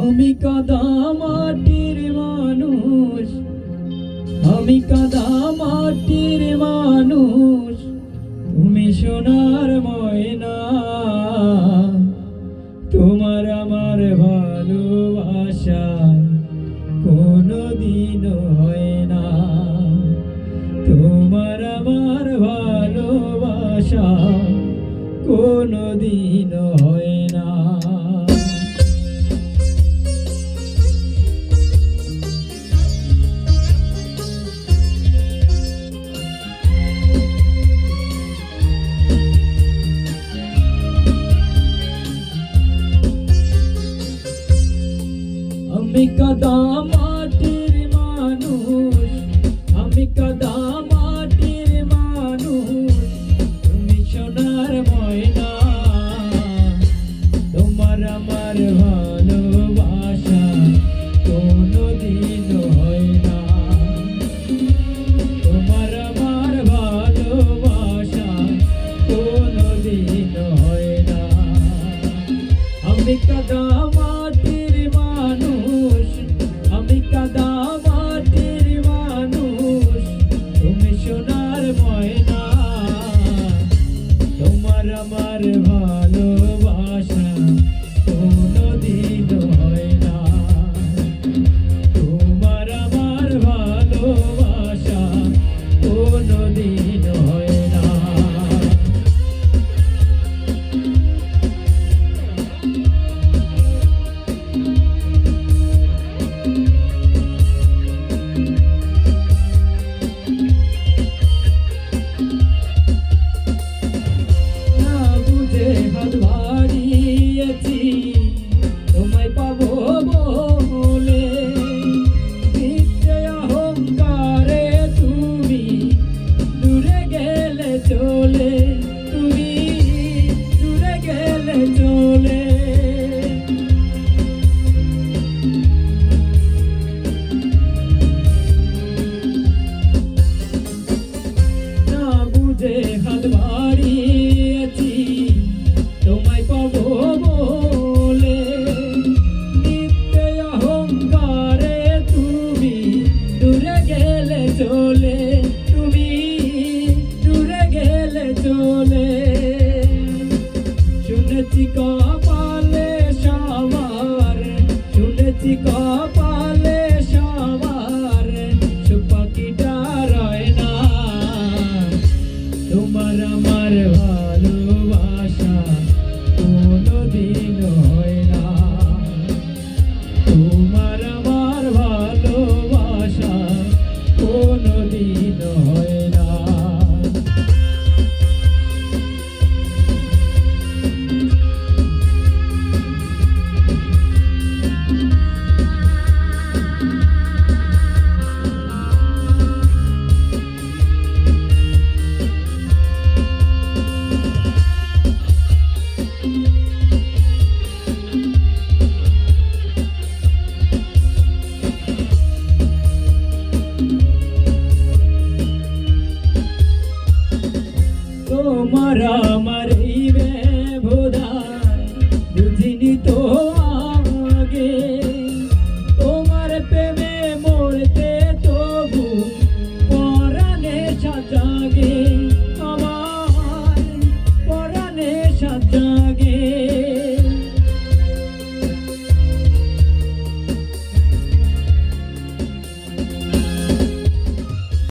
আমি কাদা মাটির মানুষ। আমি কাদা মাটির মানুষ। তুমি সোনার ময়না। তোমার আমার ভালোবাসা কোনো দিন হয় না। তোমার আমার ভালোবাসা কোনো দিন হয় না। আমি মাটির মানুষ, আমি কাদা মাটির মানুষ। তুমি সোনার ময়না, তোমার আমার ভালোবাসা কোনো দিন হয় না। তোমার আমার ভালোবাসা কোনো দিন হয় না। আমি কাদা দিন হয় চলে চলে শুনেছি কপালে তোমার আমার